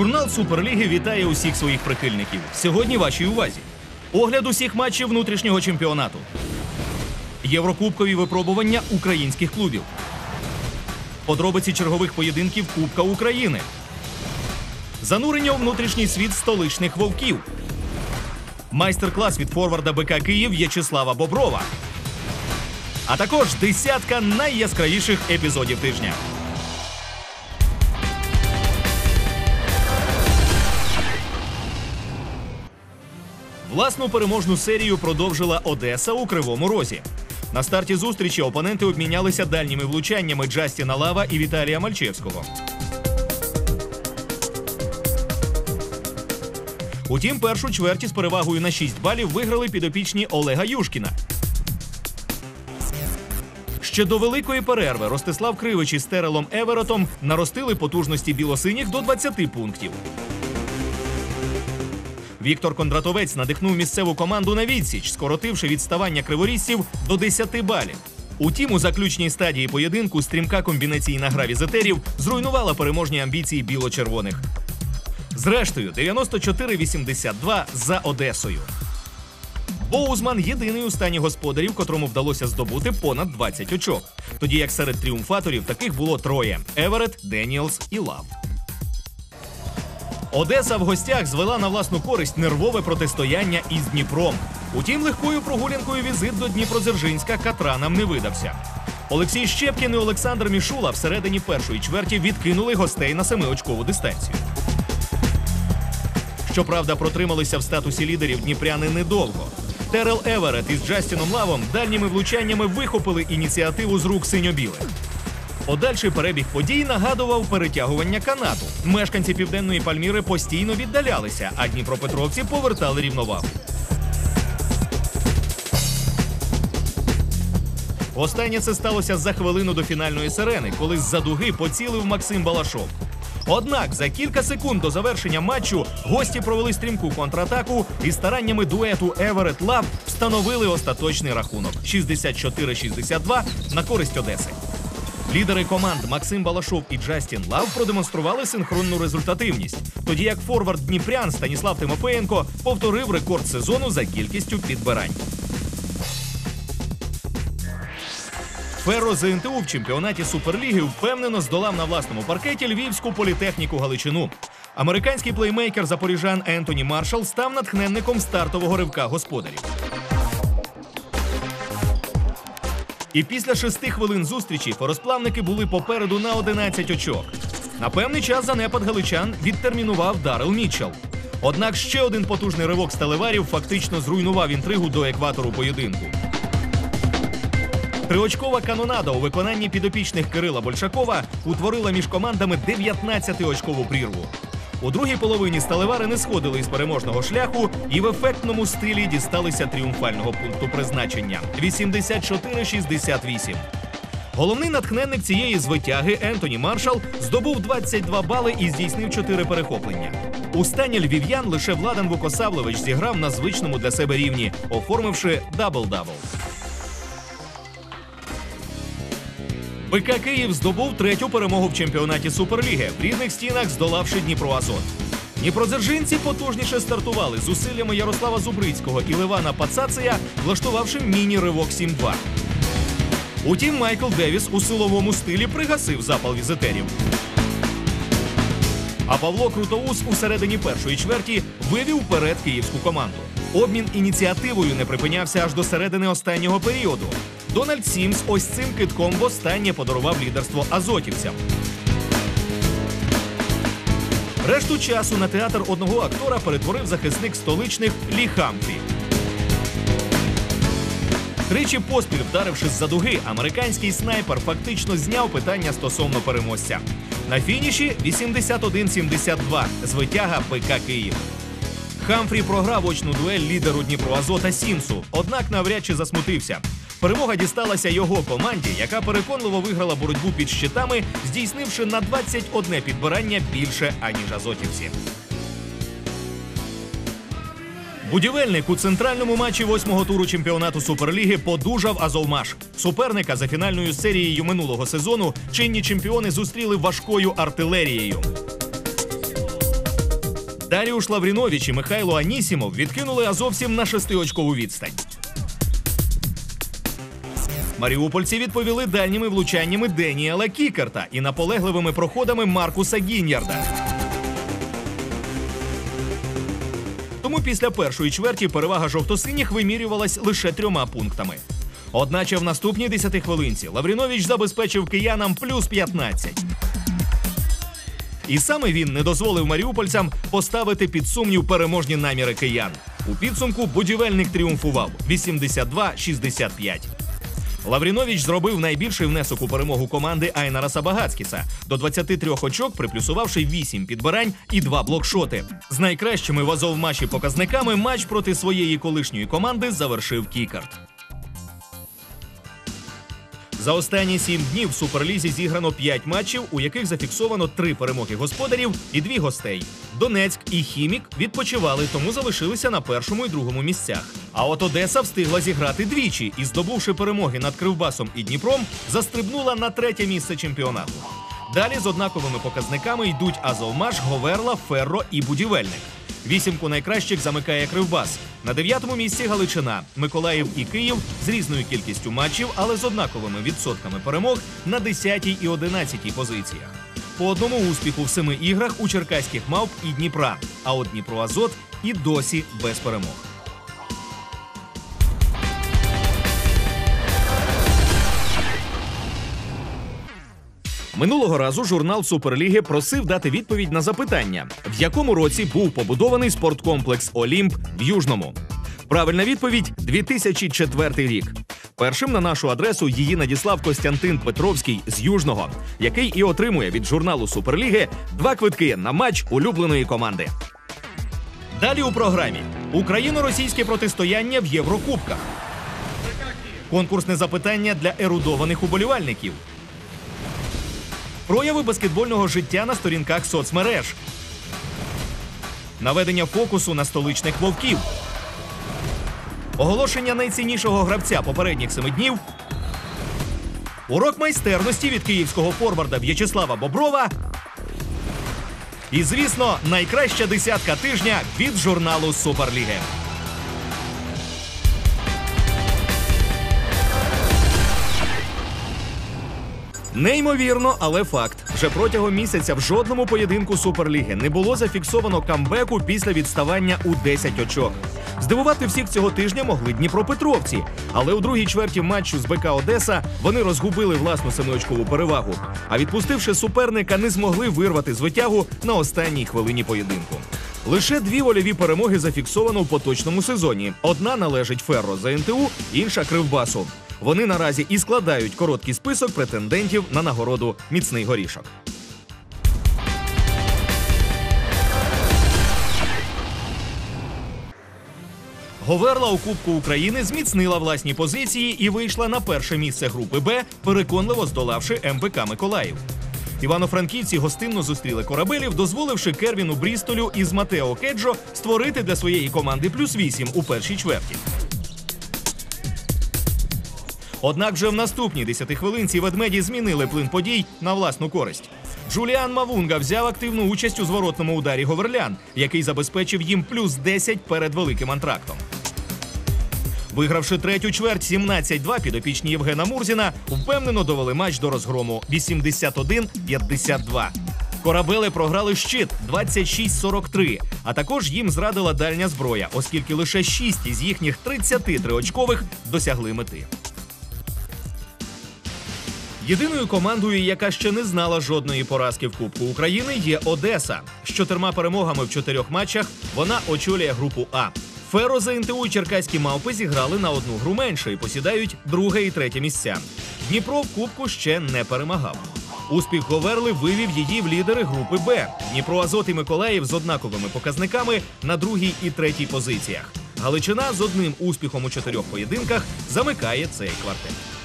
Журнал Суперліги вітає усіх своїх прихильників. Сьогодні вашій увазі. Огляд усіх матчів внутрішнього чемпіонату. Єврокубкові випробування українських клубів. Подробиці чергових поєдинків Кубка України. Занурення у внутрішній світ столичних вовків. Майстер-клас від форварда БК Київ В'ячеслава Боброва. А також десятка найяскравіших епізодів тижня. Власну переможну серію продовжила Одеса у Кривому Розі. На старті зустрічі опоненти обмінялися дальніми влучаннями Джастіна Лава і Віталія Мальчевського. Утім, першу чверті з перевагою на 6 балів виграли підопічні Олега Юшкіна. Ще до великої перерви Ростислав Кривич із Терелом Еверотом наростили потужності білосиніх до 20 пунктів. Віктор Кондратовець надихнув місцеву команду на відсіч, скоротивши відставання криворізців до 10 балів. Утім, у заключній стадії поєдинку стрімка комбінаційна гра візитерів зруйнувала переможні амбіції біло-червоних. Зрештою, 94-82 за Одесою. Боузман єдиний у стані господарів, котрому вдалося здобути понад 20 очок. Тоді як серед тріумфаторів таких було троє: Еверет, Деніелс і Лав. Одеса в гостях звела на власну користь нервове протистояння із Дніпром. Утім, легкою прогулянкою візит до Дніпродзержинська Катранам не видався. Олексій Щепкін і Олександр Мішула всередині першої чверті відкинули гостей на семиочкову дистанцію. Щоправда, протрималися в статусі лідерів дніпряни недовго. Терел Еверет із Джастіном Лавом дальніми влучаннями вихопили ініціативу з рук синьо-білих. Подальший перебіг подій нагадував перетягування канату. Мешканці південної Пальміри постійно віддалялися, а дніпропетровці повертали рівновагу. Останнє це сталося за хвилину до фінальної сирени, коли з-за дуги поцілив Максим Балашов. Однак за кілька секунд до завершення матчу гості провели стрімку контратаку і стараннями дуету Еверет Лав встановили остаточний рахунок 64-62 на користь Одеси. Лідери команд Максим Балашов і Джастін Лав продемонстрували синхронну результативність, тоді як форвард Дніпрян Станіслав Тимофеєнко повторив рекорд сезону за кількістю підбирань. Ферро ЗНТУ в чемпіонаті Суперліги впевнено здолав на власному паркеті львівську політехніку Галичину. Американський плеймейкер запоріжан Ентоні Маршал став натхненником стартового ривка господарів. І після шести хвилин зустрічі форосплавники були попереду на 11 очок. На певний час занепад галичан відтермінував Дарел Мітчелл. Однак ще один потужний ривок сталеварів фактично зруйнував інтригу до екватору поєдинку. Триочкова канонада у виконанні підопічних Кирила Большакова утворила між командами 19-очкову прірву. У другій половині сталевари не сходили із переможного шляху і в ефектному стилі дісталися тріумфального пункту призначення 84-68. Головний натхненник цієї звитяги Ентоні Маршал здобув 22 бали і здійснив 4 перехоплення. У стані львів'ян лише Владан Вукосавлевич зіграв на звичному для себе рівні, оформивши дабл-дабл. БК Київ здобув третю перемогу в чемпіонаті Суперліги, в рідних стінах здолавши Дніпро Азот. Дніпродзержинці потужніше стартували зусиллями Ярослава Зубрицького і Левана Пацація, влаштувавши міні-ривок 7-2. Утім, Майкл Девіс у силовому стилі пригасив запал візитерів. А Павло Крутоус у середині першої чверті вивів вперед київську команду. Обмін ініціативою не припинявся аж до середини останнього періоду. Дональд Сімс ось цим китком востаннє подарував лідерство азотівцям. Решту часу на театр одного актора перетворив захисник столичних Лі Хамфрі. Тричі поспіль вдаривши з-за дуги, американський снайпер фактично зняв питання стосовно переможця. На фініші 81-72 звитяга ПК Київ. Хамфрі програв очну дуель лідеру Дніпро Азота Сімсу, однак навряд чи засмутився. Перемога дісталася його команді, яка переконливо виграла боротьбу під щитами, здійснивши на 21 підбирання більше аніж азотівці. Будівельник у центральному матчі восьмого туру чемпіонату Суперліги подужав Азовмаш. Суперника за фінальною серією минулого сезону чинні чемпіони зустріли важкою артилерією. Даріуш Лаврінович і Михайло Анісімов відкинули азовців на шестиочкову відстань. Маріупольці відповіли дальніми влучаннями Деніела Кікерта і наполегливими проходами Маркуса Гіньярда. Тому після першої чверті перевага жовто-синіх вимірювалась лише трьома пунктами. Одначе в наступній десятихвилинці Лаврінович забезпечив киянам плюс 15. І саме він не дозволив маріупольцям поставити під сумнів переможні наміри киян. У підсумку будівельник тріумфував 82-65. Лаврінович зробив найбільший внесок у перемогу команди Айнара Сабагацкіса до 23 очок, приплюсувавши 8 підбирань і 2 блокшоти. З найкращими в Азовмаші показниками матч проти своєї колишньої команди завершив Кікарт. За останні сім днів в суперлізі зіграно п'ять матчів, у яких зафіксовано три перемоги господарів і дві гостей. Донецьк і Хімік відпочивали, тому залишилися на першому і другому місцях. А от Одеса встигла зіграти двічі і, здобувши перемоги над Кривбасом і Дніпром, застрибнула на третє місце чемпіонату. Далі з однаковими показниками йдуть Азовмаш, Говерла, Ферро і Будівельник. Вісімку найкращих замикає Кривбас. На дев'ятому місці Галичина, Миколаїв і Київ з різною кількістю матчів, але з однаковими відсотками перемог на 10 і 11 позиціях. По одному успіху в семи іграх у черкаських мавп і Дніпра. А от Дніпро Азот і досі без перемог. Минулого разу журнал Суперліги просив дати відповідь на запитання, в якому році був побудований спорткомплекс Олімп в Южному. Правильна відповідь 2004 рік. Першим на нашу адресу її надіслав Костянтин Петровський з Южного, який і отримує від журналу Суперліги два квитки на матч улюбленої команди. Далі у програмі Україно-російське протистояння в Єврокубках. Конкурсне запитання для ерудованих уболівальників. Прояви баскетбольного життя на сторінках соцмереж. Наведення фокусу на столичних вовків. Оголошення найціннішого гравця попередніх семи днів. Урок майстерності від київського форварда В'ячеслава Боброва. І, звісно, найкраща десятка тижня від журналу Суперліги. Неймовірно, але факт. Вже протягом місяця в жодному поєдинку Суперліги не було зафіксовано камбеку після відставання у 10 очок. Здивувати всіх цього тижня могли Дніпропетровці, але у другій чверті матчу з БК Одеса вони розгубили власну семиочкову перевагу. А відпустивши суперника, не змогли вирвати з витягу на останній хвилині поєдинку. Лише дві вольові перемоги зафіксовано в поточному сезоні. Одна належить Ферро за НТУ, інша Кривбасу. Вони наразі і складають короткий список претендентів на нагороду Міцний горішок. Говерла у Кубку України зміцнила власні позиції і вийшла на перше місце групи Б, переконливо здолавши МБК Миколаїв. Івано-франківці гостинно зустріли корабелів, дозволивши Кервіну Брістолю із Матео Кеджо створити для своєї команди плюс 8 у першій чверті. Однак вже в наступній десятихвилинці ведмеді змінили плин подій на власну користь. Джуліан Мавунга взяв активну участь у зворотному ударі Говерлян, який забезпечив їм плюс 10 перед великим антрактом. Вигравши третю чверть 17-2, підопічні Євгена Мурзіна впевнено довели матч до розгрому 81-52. Корабели програли щит 26-43, а також їм зрадила дальня зброя, оскільки лише 6 із їхніх 33 очкових досягли мети. Єдиною командою, яка ще не знала жодної поразки в Кубку України, є Одеса. З чотирма перемогами в чотирьох матчах вона очолює групу А. Феро за НТУ і черкаські мавпи зіграли на одну гру менше і посідають друге і третє місця. Дніпро в Кубку ще не перемагав. Успіх Говерли вивів її в лідери групи Б. Дніпро Азот і Миколаїв з однаковими показниками на другій і третій позиціях. Галичина з одним успіхом у чотирьох поєдинках замикає цей квартет.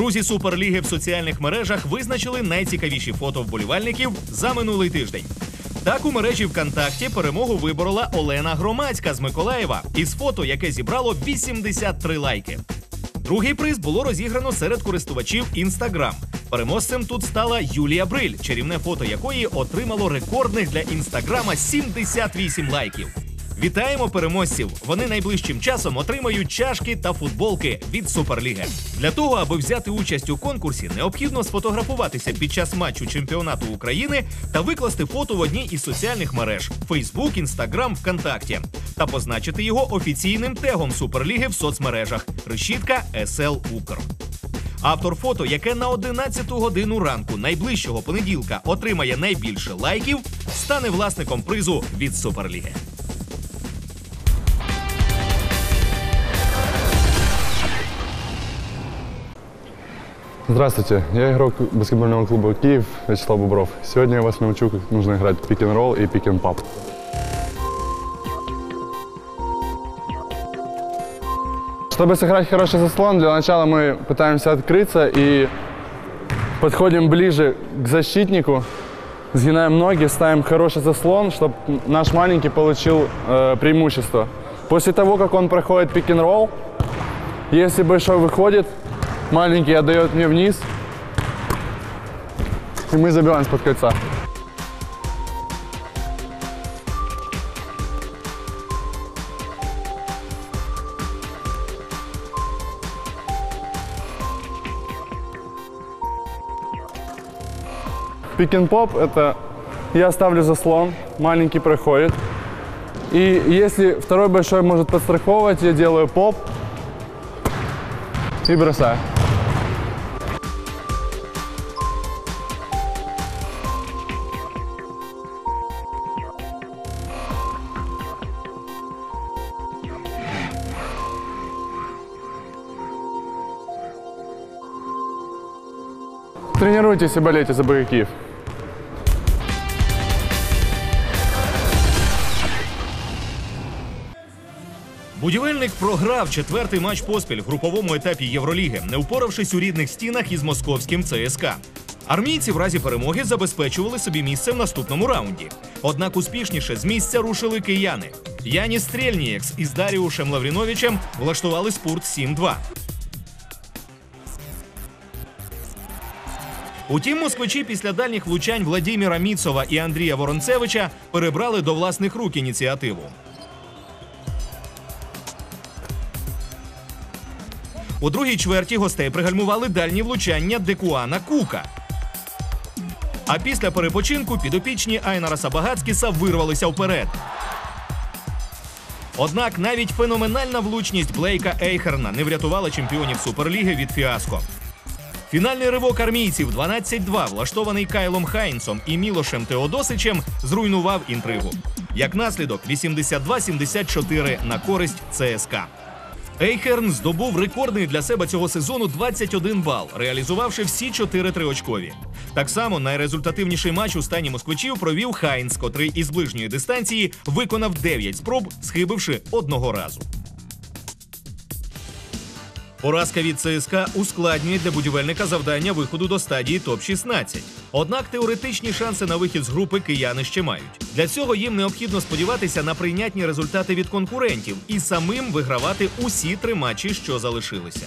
Друзі Суперліги в соціальних мережах визначили найцікавіші фото вболівальників за минулий тиждень. Так у мережі ВКонтакті перемогу виборола Олена Громадська з Миколаєва із фото, яке зібрало 83 лайки. Другий приз було розіграно серед користувачів Instagram. Переможцем тут стала Юлія Бриль, чарівне фото якої отримало рекордних для інстаграма 78 лайків. Вітаємо переможців! Вони найближчим часом отримають чашки та футболки від Суперліги. Для того, аби взяти участь у конкурсі, необхідно сфотографуватися під час матчу чемпіонату України та викласти фото в одній із соціальних мереж Facebook, Instagram, ВКонтакті та позначити його офіційним тегом Суперліги в соцмережах Решітка СЛ Укр. Автор фото, яке на 11 годину ранку найближчого понеділка отримає найбільше лайків, стане власником призу від Суперліги. Здравствуйте, я игрок баскетбольного клуба «Киев» Вячеслав Бубров. Сегодня я вас научу, как нужно играть пик-н-ролл и пик-н-пап. Чтобы сыграть хороший заслон, для начала мы пытаемся открыться и подходим ближе к защитнику, сгинаем ноги, ставим хороший заслон, чтобы наш маленький получил э, преимущество. После того, как он проходит пик-н-ролл, если большой выходит, маленький отдает мне вниз, и мы забиваем с-под кольца. Пик-н-поп – это я ставлю заслон, маленький проходит. И если второй большой может подстраховывать, я делаю поп и бросаю. Тренируйтесь и болейте за БГ Киев. Будівельник програв четвертий матч поспіль в груповому етапі Євроліги, не впоравшись у рідних стінах із московським ЦСКА. Армійці в разі перемоги забезпечували собі місце в наступному раунді. Однак успішніше з місця рушили кияни. Яніс Стрельнієкс із Даріушем Лавріновичем влаштували спорт 7-2. Утім, москвичі після дальніх влучань Владіміра Міцова і Андрія Воронцевича перебрали до власних рук ініціативу. У другій чверті гостей пригальмували дальні влучання Декуана Кука. А після перепочинку підопічні Айнара Сабагацькіса вирвалися вперед. Однак навіть феноменальна влучність Блейка Ейхерна не врятувала чемпіонів Суперліги від фіаско. Фінальний ривок армійців 12-2, влаштований Кайлом Хайнсом і Мілошем Теодосичем, зруйнував інтригу. Як наслідок, 82-74 на користь ЦСКА. Ейхерн здобув рекордний для себе цього сезону 21 бал, реалізувавши всі чотири триочкові. Так само найрезультативніший матч у стані москвичів провів Хайнс, котрий із ближньої дистанції виконав 9 спроб, схибивши одного разу. Поразка від ЦСКА ускладнює для будівельника завдання виходу до стадії топ-16. Однак теоретичні шанси на вихід з групи кияни ще мають. Для цього їм необхідно сподіватися на прийнятні результати від конкурентів і самим вигравати усі три матчі, що залишилися.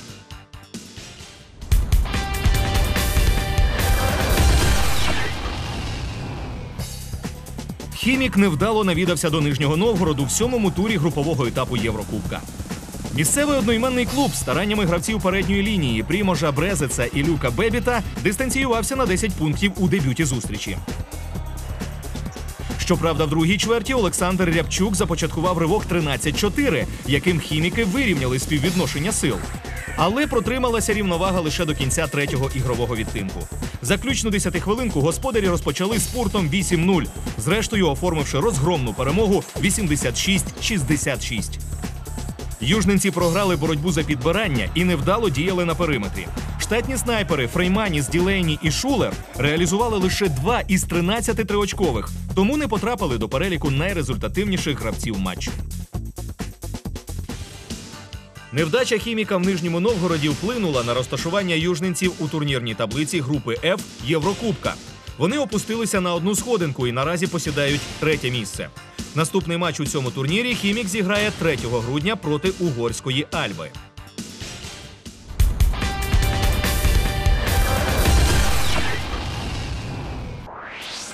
Хімік невдало навідався до Нижнього Новгороду в сьомому турі групового етапу Єврокубка. Місцевий одноіменний клуб стараннями гравців передньої лінії Пріможа Брезеца і Люка Бебіта дистанціювався на 10 пунктів у дебюті зустрічі. Щоправда, в другій чверті Олександр Рябчук започаткував ривок 13-4, яким хіміки вирівняли співвідношення сил. Але протрималася рівновага лише до кінця третього ігрового відтинку. Заключну десятихвилинку господарі розпочали спортом 8-0, зрештою оформивши розгромну перемогу 86-66. Южненці програли боротьбу за підбирання і невдало діяли на периметрі. Штатні снайпери Фрейманіс, Ділейні і Шулер реалізували лише два із 13 триочкових, тому не потрапили до переліку найрезультативніших гравців матчу. Невдача хіміка в Нижньому Новгороді вплинула на розташування южненців у турнірній таблиці групи F Єврокубка. Вони опустилися на одну сходинку і наразі посідають третє місце. Наступний матч у цьому турнірі хімік зіграє 3 грудня проти угорської Альби.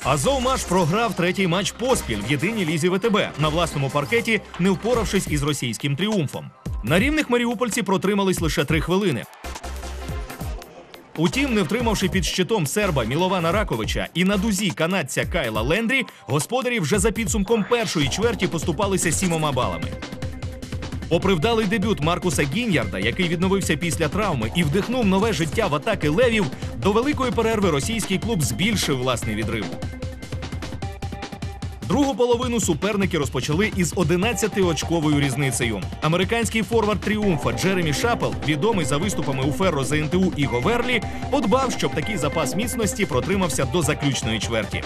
Азовмаш програв третій матч поспіль в єдиній лізі ВТБ на власному паркеті, не впоравшись із російським тріумфом. На рівних маріупольці протримались лише три хвилини. Утім, не втримавши під щитом серба Мілована Раковича і на дузі канадця Кайла Лендрі, господарі вже за підсумком першої чверті поступалися сімома балами. Попри вдалий дебют Маркуса Гіньярда, який відновився після травми і вдихнув нове життя в атаки левів, до великої перерви російський клуб збільшив власний відрив. Другу половину суперники розпочали із 11-очковою різницею. Американський форвард тріумфа Джеремі Шапел, відомий за виступами у Ферро ЗНТУ і Говерлі, подбав, щоб такий запас міцності протримався до заключної чверті.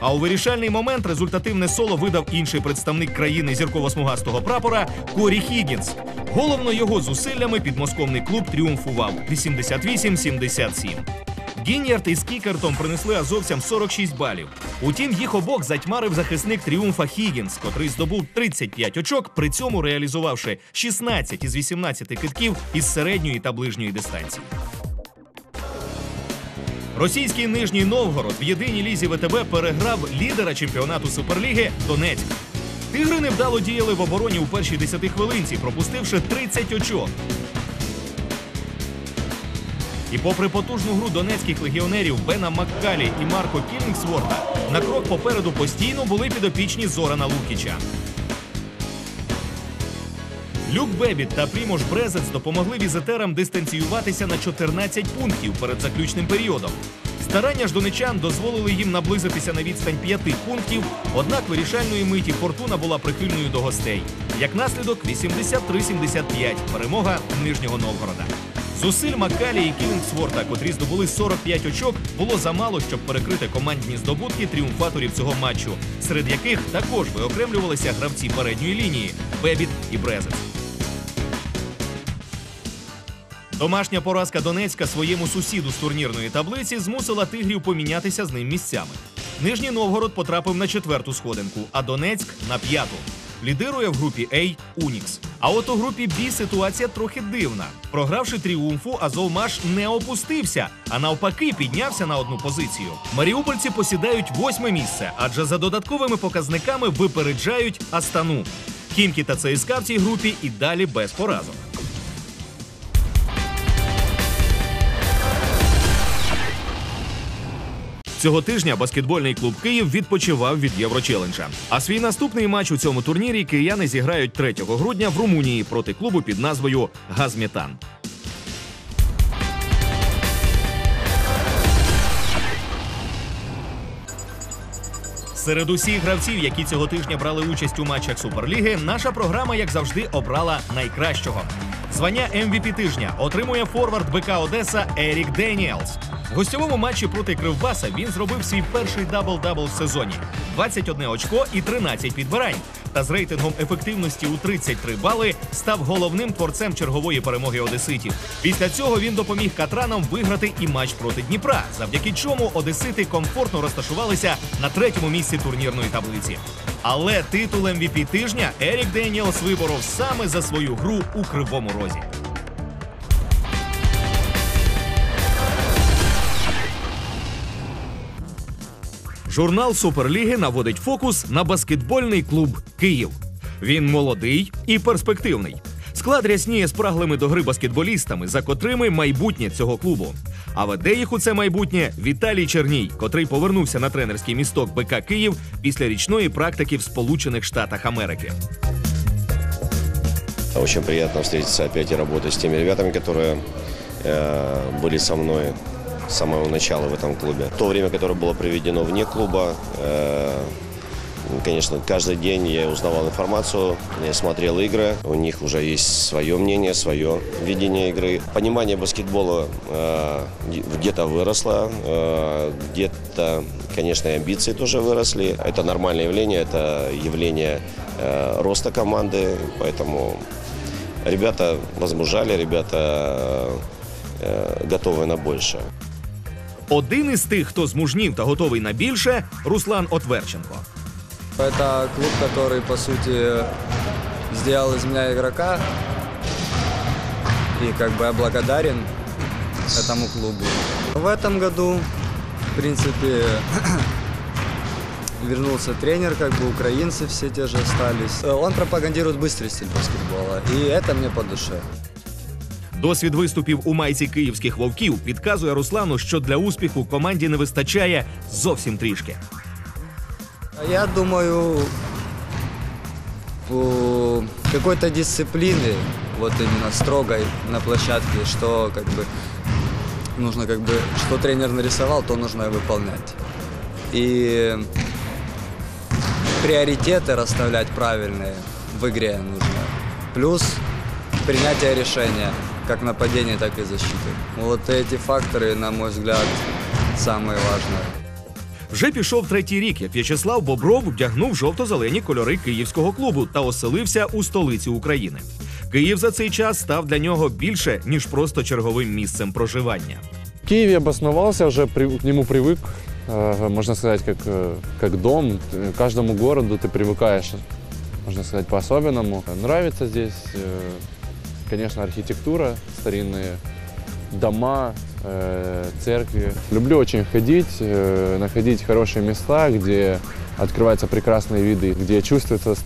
А у вирішальний момент результативне соло видав інший представник країни зірково-смугастого прапора Корі Хіггінс. Головно його зусиллями підмосковний клуб тріумфував 88-77. Гінярд із Кікертом принесли азовцям 46 балів. Утім, їх обох затьмарив захисник тріумфа Хіггінс, котрий здобув 35 очок, при цьому реалізувавши 16 із 18 китків із середньої та ближньої дистанції. Російський нижній Новгород в єдиній лізі ВТБ переграв лідера чемпіонату Суперліги Донецьк. Тигри невдало діяли в обороні у першій 10 хвилинці, пропустивши 30 очок. І попри потужну гру донецьких легіонерів Бена Маккалі і Марко Кілінгсворта, на крок попереду постійно були підопічні Зорана Лукіча. Люк Бебіт та Прімош Брезець допомогли візитерам дистанціюватися на 14 пунктів перед заключним періодом. Старання ж донечан дозволили їм наблизитися на відстань 5 пунктів, однак вирішальної миті фортуна була прихильною до гостей. Як наслідок 83-75 перемога Нижнього Новгорода. Зусиль Маккалі і Кілінгсворта, котрі здобули 45 очок, було замало, щоб перекрити командні здобутки тріумфаторів цього матчу, серед яких також виокремлювалися гравці передньої лінії Бебіт і Брезець. Домашня поразка Донецька своєму сусіду з турнірної таблиці змусила тигрів помінятися з ним місцями. Нижній Новгород потрапив на четверту сходинку, а Донецьк на п'яту. Лідирує в групі Ей Унікс. А от у групі Бі ситуація трохи дивна. Програвши тріумфу, Азовмаш не опустився, а навпаки піднявся на одну позицію. Маріупольці посідають восьме місце, адже за додатковими показниками випереджають Астану. Хімкі та ЦСКА в цій групі і далі без поразок. Цього тижня баскетбольний клуб Київ відпочивав від Єврочеленджа. А свій наступний матч у цьому турнірі кияни зіграють 3 грудня в Румунії проти клубу під назвою Газметан. Серед усіх гравців, які цього тижня брали участь у матчах Суперліги, наша програма, як завжди, обрала найкращого. Звання MVP тижня отримує форвард БК Одеса Ерік Деніелс. В гостьовому матчі проти Кривбаса він зробив свій перший дабл-дабл в сезоні: 21 очко і 13 підбирань. Та з рейтингом ефективності у 33 бали став головним творцем чергової перемоги Одеситів. Після цього він допоміг катранам виграти і матч проти Дніпра, завдяки чому Одесити комфортно розташувалися на третьому місці турнірної таблиці. Але титул MVP тижня Ерік Деніелс виборов саме за свою гру у кривому розі. Журнал Суперліги наводить фокус на баскетбольний клуб Київ. Він молодий і перспективний. Склад рясніє спраглими до гри баскетболістами, за котрими майбутнє цього клубу. А веде їх у це майбутнє Віталій Черній, котрий повернувся на тренерський місток БК Київ після річної практики в Сполучених Штатах Америки. Очень приятно встретиться опять и работать с теми ребятами, которые э, были со мной с самого начала в этом клубе. То время, которое было проведено вне клуба, э, конечно, каждый день я узнавал информацию, я смотрел игры, у них уже есть свое мнение, свое видение игры. Понимание баскетбола э, где-то выросло, э, где-то, конечно, и амбиции тоже выросли. Это нормальное явление, это явление роста команды, поэтому ребята возмужали, ребята готовы на большее. Один із тих, хто змужнів та готовий на більше, Руслан Отверченко. Это клуб, который, по сути, сделал из меня игрока. И как бы я благодарен этому клубу. В этом году, в принципе, вернулся тренер, как бы украинцы все те же остались. Э, Он пропагандирует быстрый стиль баскетбола, и это мне по душе. Досвід виступів у майці київських вовків підказує Руслану, що для успіху команді не вистачає зовсім трішки. А Я думаю, у какой-то дисциплины, вот именно строгой на площадке, что как бы нужно как бы, что тренер нарисовал, то нужно и выполнять. И приоритеты расставлять правильные в игре нужно. Плюс принятие решения, как нападения, так и защиты. Вот эти факторы, на мой взгляд, самые важные. Вже пішов третій рік, як В'ячеслав Бобров вдягнув жовто-зелені кольори київського клубу та оселився у столиці України. Київ за цей час став для нього більше ніж просто черговим місцем проживання. В Киеве обосновался, уже при- к нему привык, э, можно сказать, как, э, как дом. Э, К каждому городу ты привыкаешь, можно сказать, по-особенному. Нравится здесь, э, конечно, архитектура, старинные дома, э, церкви. Люблю очень ходить, э, находить хорошие места, где открываются прекрасные виды, где чувствуется с-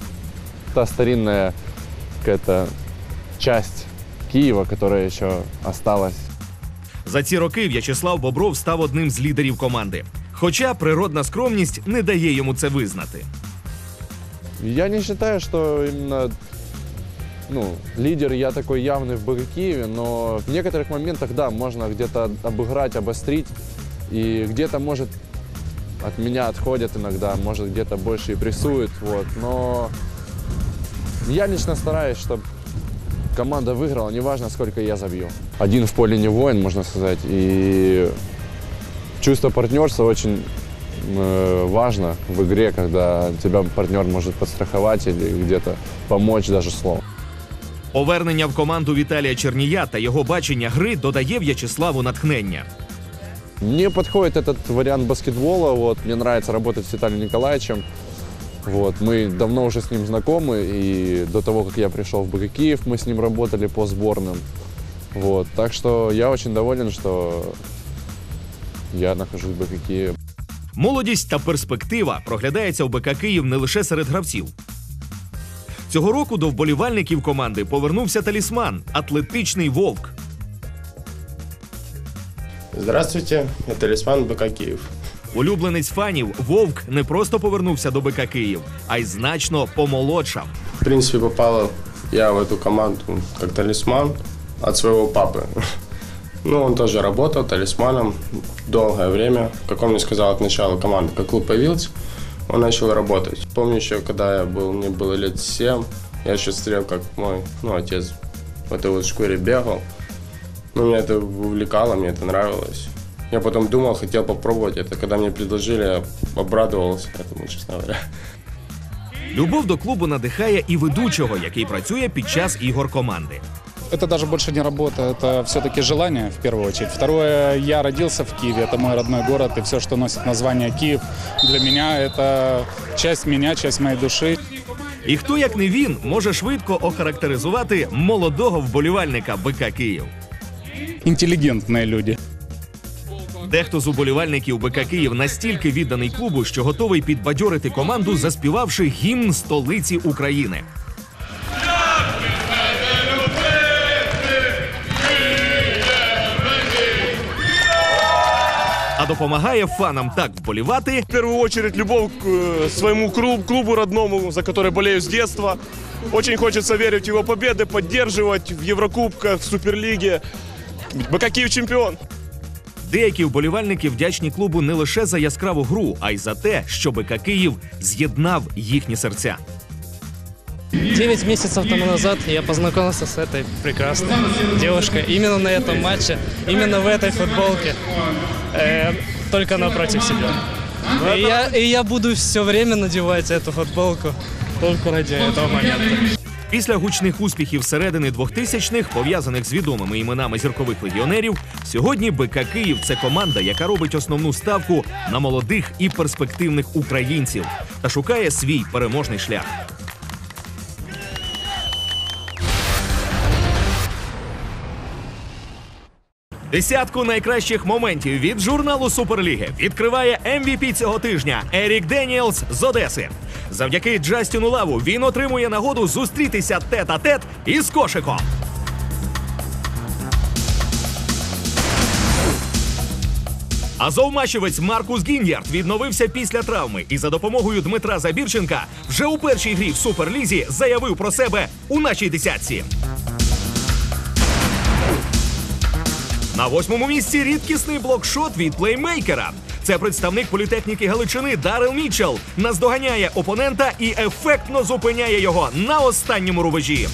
та старинная какая-то часть Киева, которая еще осталась. За ці роки В'ячеслав Бобров став одним з лідерів команди. Хоча природна скромність не дає йому це визнати. Я не считаю, что именно ну, лидер я такой явный в БГ Киеве, но в некоторых моментах, да, можно где-то обыграть, обострить, и где-то, может, от меня отходят иногда, может, где-то больше и прессуют, вот, но я лично стараюсь, чтобы команда выиграла, неважно, сколько я забью. Один в поле не воин, можно сказать, и чувство партнерства очень э, важно в игре, когда тебя партнер может подстраховать или где-то помочь даже словом. Повернення в команду Віталія Чернія та його бачення гри додає В'ячеславу натхнення. Мне подходит этот вариант баскетбола. Вот, мне нравится работать с Виталием Николаевичем. Вот, мы давно уже с ним знакомы, и до того, как я пришел в БК Киев, мы с ним работали по сборным. Вот, так что я очень доволен, что я нахожусь в БК Киеве. Молодість та перспектива проглядається у БК Київ не лише серед гравців. Цього року до вболівальників команди повернувся талісман атлетичний вовк. Здравствуйте, я талисман БК Киев. Улюбленець фанів Вовк не просто повернувся до БК Київ, а й значно помолодшав. В принципе, попал я в эту команду как талисман от своего папы. Ну, он тоже работал талисманом долгое время. Как он мне сказал от начала команды, как клуб появился, он начал работать. Помню еще, когда я был, мне было лет 7, я еще смотрел, как мой ну, отец в этой вот шкуре бегал. Ну, меня это увлекало, мне это нравилось. Я потом думал, хотел попробовать это. Когда мне предложили, я обрадовался этому, честно говоря. Любов до клубу надихає і ведучого, який працює під час ігор команди. Это даже больше не работа, это все-таки желание в первую очередь. Второе, я родился в Киеве, это мой родной город, и все, что носит название Киев, для меня это часть меня, часть моей души. І хто, як не він, може швидко охарактеризувати молодого вболівальника БК Київ. Интеллигентные люди. Дехто з уболівальників БК Київ настільки відданий клубу, що готовий підбадьорити команду, заспівавши гімн столиці України. допомагає фанам так вболівати В первую очередь любовь к э, своему клуб- клубу родному, за который болею с детства. Очень хочется верить в его победы, поддерживать в Еврокубках, в Суперлиге. БК Киев чемпион. Деякі вболівальники вдячні клубу не лише за яскраву гру, а й за те, що БК Київ з'єднав їхні серця. Девять месяцев тому назад я познакомился с этой прекрасной девушкой именно на этом матче, именно в этой футболке, Э, только напротив себя. И я, и я буду все время надевать эту футболку только ради этого момента. Після гучних успіхів середини 2000-х, пов'язаних з відомими іменами зіркових легіонерів, сьогодні БК Київ це команда, яка робить основну ставку на молодих і перспективних українців та шукає свій переможний шлях. Десятку найкращих моментів від журналу Суперліги відкриває MVP цього тижня Ерік Деніелс з Одеси. Завдяки Джастіну Лаву він отримує нагоду зустрітися тет-а-тет із кошиком. Азовмачевець Маркус Гін'ярд відновився після травми і за допомогою Дмитра Забірченка вже у першій грі в Суперлізі заявив про себе у нашій десятці. На восьмому місці рідкісний блокшот від плеймейкера. Це представник політехніки Галичини Дарел Мітчелл наздоганяє опонента і ефектно зупиняє його на останньому рубежі.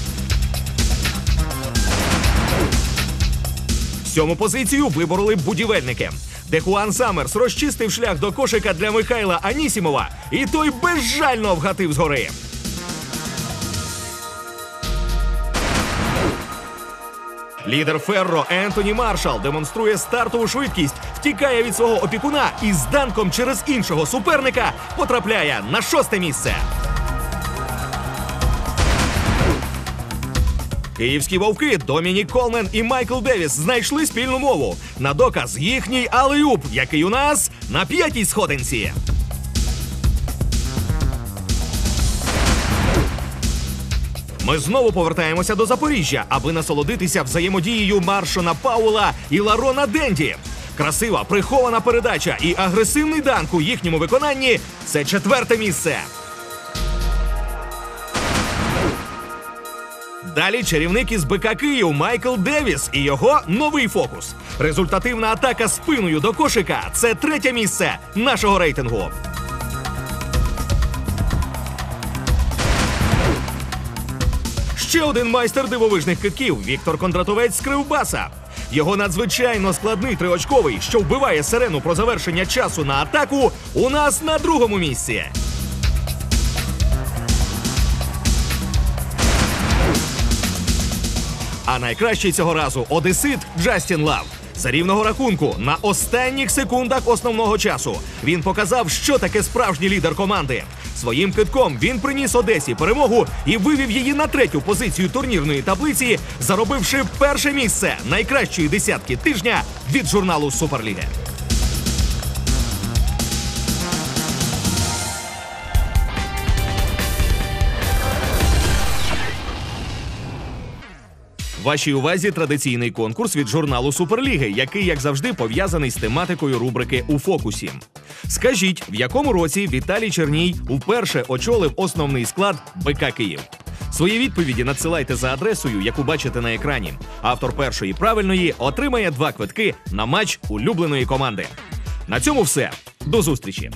Сьому позицію вибороли будівельники. Де Хуан Саммерс розчистив шлях до кошика для Михайла Анісімова, і той безжально вгатив згори. Лідер Ферро Ентоні Маршал демонструє стартову швидкість, втікає від свого опікуна і з данком через іншого суперника потрапляє на шосте місце. Київські вовки Домінік Колмен і Майкл Девіс знайшли спільну мову. На доказ їхній алеюб, який у нас на п'ятій сходинці. Ми знову повертаємося до Запоріжжя, аби насолодитися взаємодією Маршона Паула і Ларона Денді. Красива прихована передача і агресивний данк у їхньому виконанні це четверте місце. Далі чарівник із БК Київ Майкл Девіс і його новий фокус. Результативна атака спиною до кошика це третє місце нашого рейтингу. Ще один майстер дивовижних китків Віктор Кондратовець з Кривбаса. Його надзвичайно складний триочковий, що вбиває сирену про завершення часу на атаку, у нас на другому місці. А найкращий цього разу одесит Джастін Лав. За рівного рахунку на останніх секундах основного часу він показав, що таке справжній лідер команди. Своїм китком він приніс Одесі перемогу і вивів її на третю позицію турнірної таблиці, заробивши перше місце найкращої десятки тижня від журналу Суперліги. Вашій увазі традиційний конкурс від журналу Суперліги, який, як завжди, пов'язаний з тематикою рубрики у фокусі. Скажіть, в якому році Віталій Черній вперше очолив основний склад БК Київ? Свої відповіді надсилайте за адресою, яку бачите на екрані. Автор першої правильної отримає два квитки на матч улюбленої команди. На цьому все. До зустрічі!